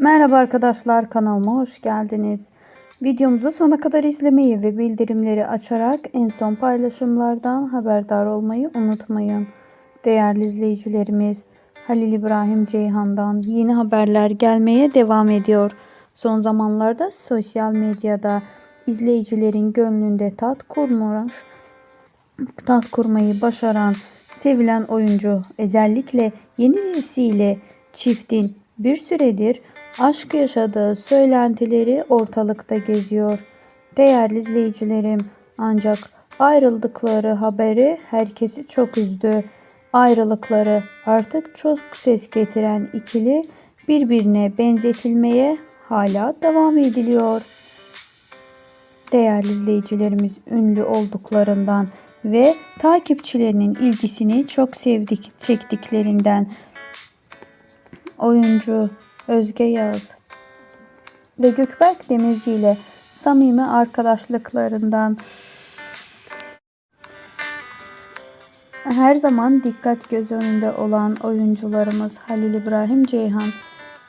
Merhaba arkadaşlar kanalıma hoş geldiniz. Videomuzu sona kadar izlemeyi ve bildirimleri açarak en son paylaşımlardan haberdar olmayı unutmayın. Değerli izleyicilerimiz Halil İbrahim Ceyhan'dan yeni haberler gelmeye devam ediyor. Son zamanlarda sosyal medyada izleyicilerin gönlünde tat kurmuş, tat kurmayı başaran sevilen oyuncu özellikle yeni dizisiyle çiftin bir süredir aşk yaşadığı söylentileri ortalıkta geziyor. Değerli izleyicilerim ancak ayrıldıkları haberi herkesi çok üzdü. Ayrılıkları artık çok ses getiren ikili birbirine benzetilmeye hala devam ediliyor değerli izleyicilerimiz ünlü olduklarından ve takipçilerinin ilgisini çok sevdik çektiklerinden oyuncu Özge Yağız ve Gökberk Demirci ile samimi arkadaşlıklarından her zaman dikkat göz önünde olan oyuncularımız Halil İbrahim Ceyhan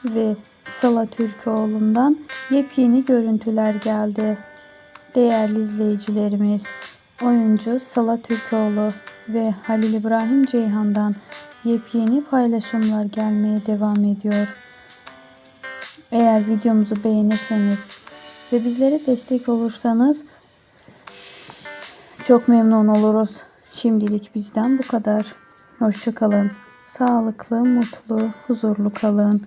ve Sıla Türkoğlu'ndan yepyeni görüntüler geldi. Değerli izleyicilerimiz, oyuncu Sıla Türkoğlu ve Halil İbrahim Ceyhan'dan yepyeni paylaşımlar gelmeye devam ediyor. Eğer videomuzu beğenirseniz ve bizlere destek olursanız çok memnun oluruz. Şimdilik bizden bu kadar. Hoşçakalın. Sağlıklı, mutlu, huzurlu kalın.